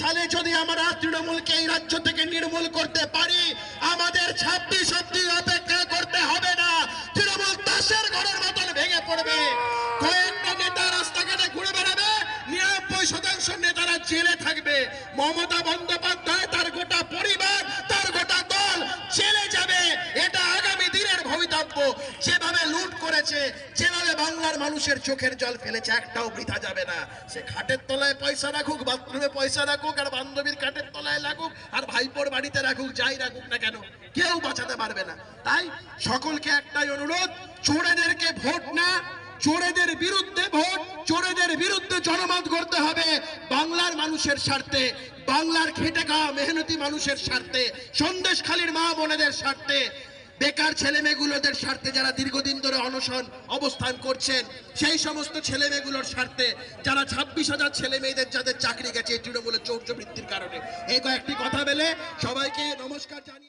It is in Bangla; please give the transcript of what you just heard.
সালে যদি আমরা তৃণমূলকে এই রাজ্য থেকে নির্মূল করতে পারি, আমাদের ছাব্বিশ অব্দি অপেক্ষা করতে হবে না। তৃণমূল তাসের ঘরের মতন ভেঙে পড়বে। কয়েকটা নেতা রাস্তাঘাটে ঘুরে বেড়াবে, নিরানব্বই শতাংশ নেতারা জেলে থাকবে। মমতা বন্দ্যোপাধ্যায়, তার গোটা পরিবার, তার গোটা দল জেলে যাবে। এটা আগামী দিনের ভবিতব্য। যেভাবে করেছে, যেভাবে বাংলার মানুষের চোখের জল ফেলেছে, একটাও বৃথা যাবে না। সে খাটের তলায় পয়সা রাখুক, বাথরুমে পয়সা রাখুক, আর বান্ধবীর খাটের তলায় লাগুক, আর ভাইপোর বাড়িতে রাখুক, যাই রাখুক না কেন, কেউ বাঁচাতে পারবে না। তাই সকলকে একটাই অনুরোধ, চোরেদেরকে ভোট না, চোরেদের বিরুদ্ধে ভোট, চোরেদের বিরুদ্ধে জনমত করতে হবে, বাংলার মানুষের স্বার্থে, বাংলার খেটে খাওয়া মেহনতি মানুষের স্বার্থে, সন্দেশখালীর মা বোনেদের স্বার্থে বেকার ছেলে মেয়েগুলোদের স্বার্থে যারা দীর্ঘদিন ধরে অনশন অবস্থান করছেন, সেই সমস্ত ছেলে মেয়েগুলোর স্বার্থে যারা ছাব্বিশ হাজার ছেলে মেয়েদের যাদের চাকরি গেছে তৃণমূলের চৌর্যবৃত্তির কারণে। এই কয়েকটি কথা বলে সবাইকে নমস্কার জানিয়ে